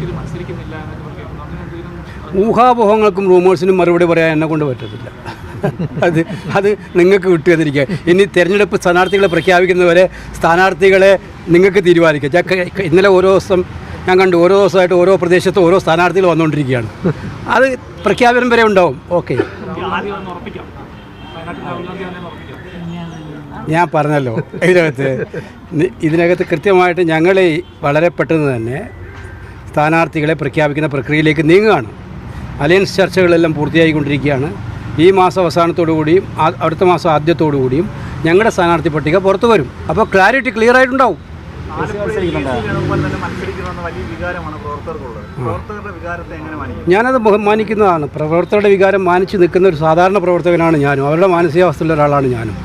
പാർട്ടിയിൽ മത്സരിക്കുന്നില്ല എന്നൊക്കെ പറയുന്നു അങ്ങനെ എന്തെങ്കിലും ഊഹാപോഹങ്ങൾക്കും റൂമേഴ്സിനും മറുപടി പറയാൻ എന്നെ കൊണ്ട് പറ്റത്തില്ല. അത് അത് നിങ്ങൾക്ക് കിട്ടുമെന്നിരിക്കുക ഇനി തിരഞ്ഞെടുപ്പ് സ്ഥാനാർത്ഥികളെ പ്രഖ്യാപിക്കുന്നവരെ സ്ഥാനാർത്ഥികളെ നിങ്ങൾക്ക് തീരുമാനിക്കാം. ഞാൻ ക- ക- ഇന്നലെ ഓരോ ദിവസം ഞാൻ കണ്ടു ഓരോ ദിവസമായിട്ട് ഓരോ പ്രദേശത്ത് ഓരോ സ്ഥാനാർത്ഥികൾ വന്നുകൊണ്ടിരിക്കുകയാണ്. അത് പ്രഖ്യാപനം വരെ ഉണ്ടാവും. ഓക്കെ. ഞാൻ പറഞ്ഞല്ലോ ഇതിനകത്ത്. ഇതിനകത്ത് കൃത്യമായിട്ട് ഞങ്ങൾ വളരെ പെട്ടെന്ന് തന്നെ സ്ഥാനാർത്ഥികളെ പ്രഖ്യാപിക്കുന്ന പ്രക്രിയയിലേക്ക് നീങ്ങുകയാണ്. അലയൻസ് ചർച്ചകളെല്ലാം പൂർത്തിയായിക്കൊണ്ടിരിക്കുകയാണ്. ഈ മാസം അവസാനത്തോടു കൂടിയും അടുത്ത മാസം ആദ്യത്തോടു കൂടിയും ഞങ്ങളുടെ സ്ഥാനാർത്ഥി പട്ടിക പുറത്തു വരും. അപ്പോൾ ക്ലാരിറ്റി ക്ലിയർ ആയിട്ടുണ്ടാവും. ഞാനത് ബഹുമാനിക്കുന്നതാണ്. പ്രവർത്തകരുടെ വികാരം മാനിച്ച് നിൽക്കുന്ന ഒരു സാധാരണ പ്രവർത്തകനാണ് ഞാനും. അവരുടെ മാനസികാവസ്ഥയിലുള്ള ഒരാളാണ് ഞാനും.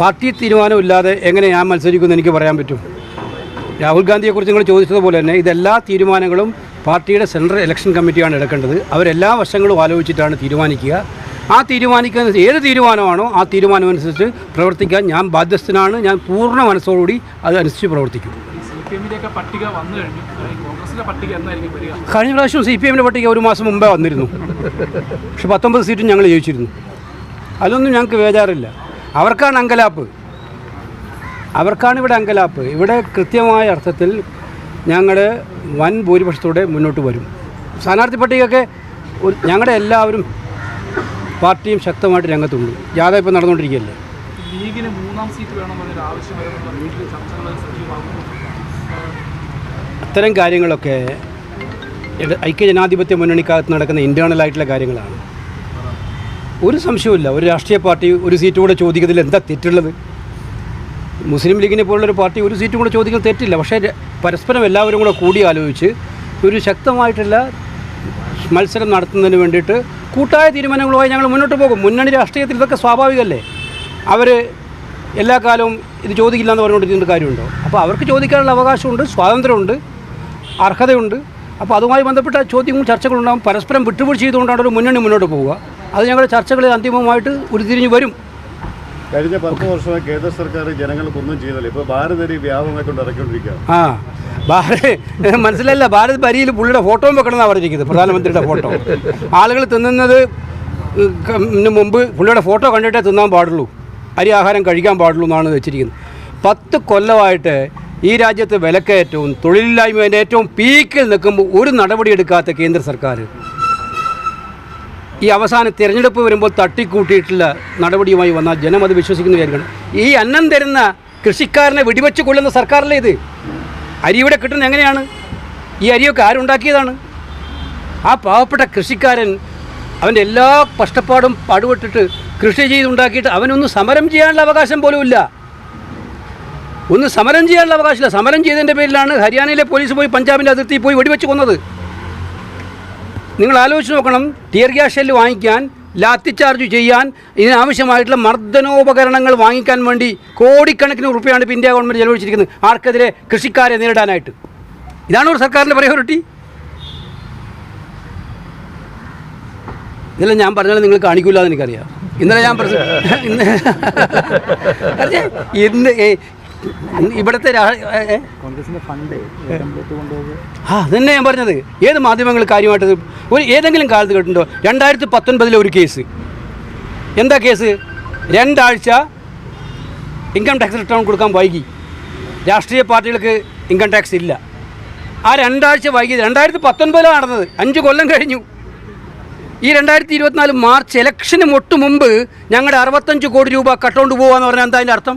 പാർട്ടി തീരുമാനമില്ലാതെ എങ്ങനെ ഞാൻ മത്സരിക്കുമെന്ന് എനിക്ക് പറയാൻ പറ്റും? രാഹുൽ ഗാന്ധിയെക്കുറിച്ച് നിങ്ങൾ ചോദിച്ചതുപോലെ തന്നെ ഇതെല്ലാ തീരുമാനങ്ങളും പാർട്ടിയുടെ സെൻട്രൽ ഇലക്ഷൻ കമ്മിറ്റിയാണ് എടുക്കേണ്ടത്. അവരെല്ലാ വശങ്ങളും ആലോചിച്ചിട്ടാണ് തീരുമാനിക്കുക. ആ തീരുമാനിക്കുന്ന ഏത് തീരുമാനമാണോ ആ തീരുമാനമനുസരിച്ച് പ്രവർത്തിക്കാൻ ഞാൻ ബാധ്യസ്ഥനാണ്. ഞാൻ പൂർണ മനസ്സോടുകൂടി അതനുസരിച്ച് പ്രവർത്തിക്കും. കഴിഞ്ഞ. പ്രാവശ്യം സി പി എമ്മിന്റെ പട്ടിക ഒരു മാസം മുമ്പേ വന്നിരുന്നു. പക്ഷെ പത്തൊമ്പത് സീറ്റും ഞങ്ങൾ ജയിച്ചിരുന്നു. അതൊന്നും ഞങ്ങൾക്ക് വേജാറില്ല. അവർക്കാണ് അങ്കലാപ്പ്. അവർക്കാണ് ഇവിടെ അങ്കലാപ്പ്. ഇവിടെ കൃത്യമായ അർത്ഥത്തിൽ ഞങ്ങൾ വൻ ഭൂരിപക്ഷത്തോടെ മുന്നോട്ട് വരും. സ്ഥാനാർത്ഥി പട്ടികയൊക്കെ ഞങ്ങളുടെ എല്ലാവരും പാർട്ടിയും ശക്തമായിട്ട് രംഗത്തുണ്ട്. ജാഥ ഇപ്പോൾ നടന്നുകൊണ്ടിരിക്കുകയല്ലേ? ലീഗിന് മൂന്നാം സീറ്റ് വേണമെന്നൊരു ആവശ്യം അത്തരം കാര്യങ്ങളൊക്കെ ഐക്യജനാധിപത്യ മുന്നണിക്കകത്ത് നടക്കുന്ന ഇന്റേണലായിട്ടുള്ള കാര്യങ്ങളാണ്. ഒരു സംശയവുമില്ല. ഒരു രാഷ്ട്രീയ പാർട്ടി ഒരു സീറ്റ് കൂടെ ചോദിക്കുന്നതിൽ എന്താ തെറ്റുള്ളത്? മുസ്ലിം ലീഗിനെ പോലുള്ളൊരു പാർട്ടി ഒരു സീറ്റും കൂടെ ചോദിക്കുന്നത് തെറ്റില്ല. പക്ഷേ പരസ്പരം എല്ലാവരും കൂടെ കൂടി ആലോചിച്ച് ഒരു ശക്തമായിട്ടുള്ള മത്സരം നടത്തുന്നതിന് വേണ്ടിയിട്ട് കൂട്ടായ തീരുമാനങ്ങളുമായി ഞങ്ങൾ മുന്നോട്ട് പോകും. മുന്നണി രാഷ്ട്രീയത്തിൽ ഇതൊക്കെ സ്വാഭാവികമല്ലേ? അവർ എല്ലാ കാലവും ഇത് ചോദിക്കില്ല എന്ന് പറഞ്ഞുകൊണ്ടിരിക്കുന്ന കാര്യമുണ്ടോ? അപ്പോൾ അവർക്ക് ചോദിക്കാനുള്ള അവകാശമുണ്ട് സ്വാതന്ത്ര്യമുണ്ട് അർഹതയുണ്ട്. അപ്പോൾ അതുമായി ബന്ധപ്പെട്ട ചോദ്യങ്ങളും ചർച്ചകളുണ്ടാകും പരസ്പരം വിട്ടുവീഴ്ച ചെയ്തുകൊണ്ടാണ് ഒരു മുന്നണി മുന്നോട്ട് പോവുക. അത് ഞങ്ങളുടെ ചർച്ചകളിൽ അന്തിമമായിട്ട് ഉരുത്തിരിഞ്ഞ് വരും. കഴിഞ്ഞ പത്ത് വർഷമായി കേന്ദ്ര സർക്കാർ ജനങ്ങൾക്ക് ഒന്നും ചെയ്തില്ല ഇപ്പോൾ ഭാരതരി വ്യാപകമായി കൊണ്ട് ആ ഭാരത് മനസ്സിലല്ല ഭാരത് പരിയിൽ പുള്ളിയുടെ ഫോട്ടോയും വെക്കണമെന്നാണ് പറഞ്ഞിരിക്കുന്നത് പ്രധാനമന്ത്രിയുടെ ഫോട്ടോ. ആളുകൾ തിന്നുന്നത് മുമ്പ് പുള്ളിയുടെ ഫോട്ടോ കണ്ടിട്ടേ തിന്നാൻ പാടുള്ളൂ. അരി ആഹാരം കഴിക്കാൻ പാടുള്ളൂ എന്നാണ് വെച്ചിരിക്കുന്നത്. പത്ത് കൊല്ലമായിട്ട് ഈ രാജ്യത്ത് വിലക്കയറ്റവും തൊഴിലില്ലായ്മേന്റെ ഏറ്റവും പീക്കിൽ നിൽക്കുമ്പോൾ ഒരു നടപടി എടുക്കാത്ത കേന്ദ്ര സർക്കാർ. ഈ അവസാന തിരഞ്ഞെടുപ്പ് വരുമ്പോൾ തട്ടിക്കൂട്ടിയിട്ടുള്ള നടപടിയുമായി വന്നാൽ ജനം അത് വിശ്വസിക്കുന്ന കാര്യമാണ് ഈ അന്നം തരുന്ന കൃഷിക്കാരനെ വെടിവെച്ച് കൊല്ലുന്ന സർക്കാരല്ലേ ഇത്? അരി ഇവിടെ കിട്ടുന്നത് എങ്ങനെയാണ്? ഈ അരിയൊക്കെ ആരുണ്ടാക്കിയതാണ്? ആ പാവപ്പെട്ട കൃഷിക്കാരൻ അവന്റെ എല്ലാ കഷ്ടപ്പാടും പാടുപെട്ടിട്ട് കൃഷി ചെയ്തുണ്ടാക്കിയിട്ട് അവനൊന്നും സമരം ചെയ്യാനുള്ള അവകാശം പോലും ഇല്ല. ഒന്ന് സമരം ചെയ്യാനുള്ള അവകാശമില്ല. സമരം ചെയ്തതിന്റെ പേരിലാണ് ഹരിയാനയിലെ പോലീസ് പോയി പഞ്ചാബിന്റെ അതിർത്തി പോയി വെടിവെച്ച് കൊന്നത്. നിങ്ങൾ ആലോചിച്ച് നോക്കണം. ടിയർ ഗ്യാസ് ഷെല്ല് വാങ്ങിക്കാൻ ലാത്തി ചാർജ് ചെയ്യാൻ ഇതിനാവശ്യമായിട്ടുള്ള മർദ്ദനോപകരണങ്ങൾ വാങ്ങിക്കാൻ വേണ്ടി കോടിക്കണക്കിന് റുപ്യയാണ് ഇപ്പോൾ ഇന്ത്യ ഗവൺമെന്റ് ചെലവഴിച്ചിരിക്കുന്നത്. ആർക്കെതിരെ കൃഷിക്കാരെ നേരിടാനായിട്ട്. ഇതാണ് ഒരു സർക്കാരിന്റെ പ്രയോറിറ്റി ഇന്നലെ ഞാൻ പറഞ്ഞാൽ നിങ്ങൾ കാണിക്കില്ല എന്ന് എനിക്കറിയാം. ഇന്നലെ ഞാൻ പറഞ്ഞു ഇന്ന് ഇവിടുത്തെ ആ അതന്നെ ഞാൻ പറഞ്ഞത്. ഏത് മാധ്യമങ്ങൾ കാര്യമായിട്ട് ഒരു ഏതെങ്കിലും കാലത്ത് കേട്ടിട്ടുണ്ടോ? രണ്ടായിരത്തി പത്തൊൻപതിലെ ഒരു കേസ് എന്താ കേസ് രണ്ടാഴ്ച ഇൻകം ടാക്സ് റിട്ടേൺ കൊടുക്കാൻ വൈകി. രാഷ്ട്രീയ പാർട്ടികൾക്ക് ഇൻകം ടാക്സ് ഇല്ല. ആ രണ്ടാഴ്ച വൈകി രണ്ടായിരത്തി പത്തൊൻപതിലാണ് നടന്നത്? അഞ്ച് കൊല്ലം കഴിഞ്ഞു. ഈ രണ്ടായിരത്തി ഇരുപത്തിനാല് മാർച്ച് ഇലക്ഷന് ഒട്ടു മുമ്പ് ഞങ്ങളുടെ അറുപത്തഞ്ച് കോടി രൂപ കട്ടൗണ്ട് പോകാന്ന് പറഞ്ഞാൽ എന്താ അതിന്റെ അർത്ഥം?